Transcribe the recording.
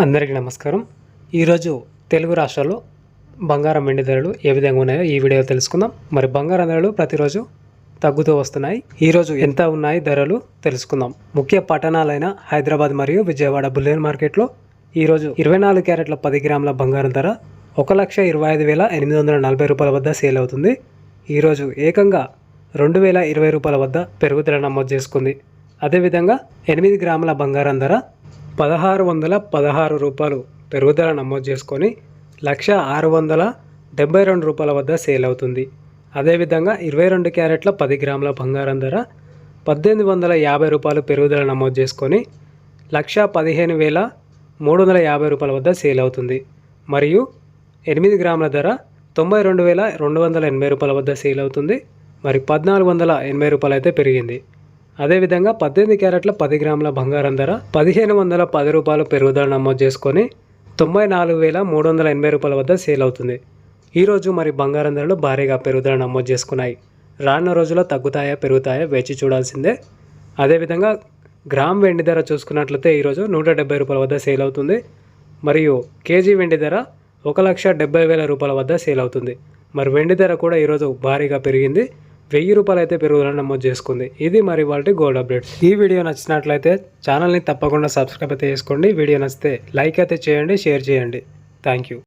అందరికీ నమస్కారం. ఈరోజు తెలుగు రాష్ట్రాల్లో బంగారం వెండి ధరలు ఏ విధంగా ఉన్నాయో ఈ వీడియో తెలుసుకుందాం. మరి బంగారం ధరలు ప్రతిరోజు తగ్గుతూ వస్తున్నాయి. ఈరోజు ఎంత ఉన్నాయి ధరలు తెలుసుకుందాం. ముఖ్య పట్టణాలైన హైదరాబాద్ మరియు విజయవాడ బుల్లేన్ మార్కెట్లో ఈరోజు ఇరవై నాలుగు క్యారెట్ల పది గ్రాముల బంగారం ధర ఒక లక్ష ఇరవై ఐదు వేల ఎనిమిది వందల నలభై రూపాయల వద్ద సేల్ అవుతుంది. ఈరోజు ఏకంగా రెండు వేల ఇరవై రూపాయల వద్ద పెరుగుదల నమోదు చేసుకుంది. అదేవిధంగా ఎనిమిది గ్రాముల బంగారం ధర పదహారు వందల పదహారు రూపాయలు పెరుగుదల నమోదు చేసుకొని లక్ష ఆరు వందల డెబ్బై రెండు రూపాయల వద్ద సేల్ అవుతుంది. అదేవిధంగా ఇరవై రెండు క్యారెట్ల పది గ్రాముల బంగారం ధర పద్దెనిమిది వందల యాభై రూపాయలు పెరుగుదల నమోదు చేసుకొని లక్ష పదిహేను వేల మూడు వందల యాభై రూపాయల వద్ద సేల్ అవుతుంది. మరియు ఎనిమిది గ్రాముల ధర తొంభై రెండు వేల రెండు వందల ఎనభై రూపాయల వద్ద సేల్ అవుతుంది. మరి పద్నాలుగు వందల ఎనభై రూపాయలు అయితే పెరిగింది. అదేవిధంగా పద్దెనిమిది క్యారెట్ల పది గ్రాముల బంగారం ధర పదిహేను వందల పది రూపాయలు పెరుగుదల నమోదు చేసుకొని తొంభై నాలుగు వేల మూడు వందల ఎనభై రూపాయల వద్ద సేల్ అవుతుంది. ఈరోజు మరి బంగారం ధరలు భారీగా పెరుగుదల నమోదు చేసుకున్నాయి. రానున్న రోజుల్లో తగ్గుతాయా పెరుగుతాయా వేచి చూడాల్సిందే. అదేవిధంగా గ్రామ్ వెండి ధర చూసుకున్నట్లయితే ఈరోజు నూట డెబ్బై రూపాయల వద్ద సేల్ అవుతుంది. మరియు కేజీ వెండి ధర ఒక లక్ష డెబ్బై వేల రూపాయల వద్ద సేల్ అవుతుంది. మరి వెండి ధర కూడా ఈరోజు భారీగా పెరిగింది. వెయ్యి రూపాయలు అయితే పెరుగుదల నమోదు చేసుకుంది. ఇది మరి వాటి గోల్డ్ అప్డేట్స్ ఈ వీడియో నచ్చినట్లయితే ఛానల్ని తప్పకుండా సబ్స్క్రైబ్ అయితే చేసుకోండి. వీడియో నచ్చితే లైక్ అయితే చేయండి షేర్ చేయండి. Thank you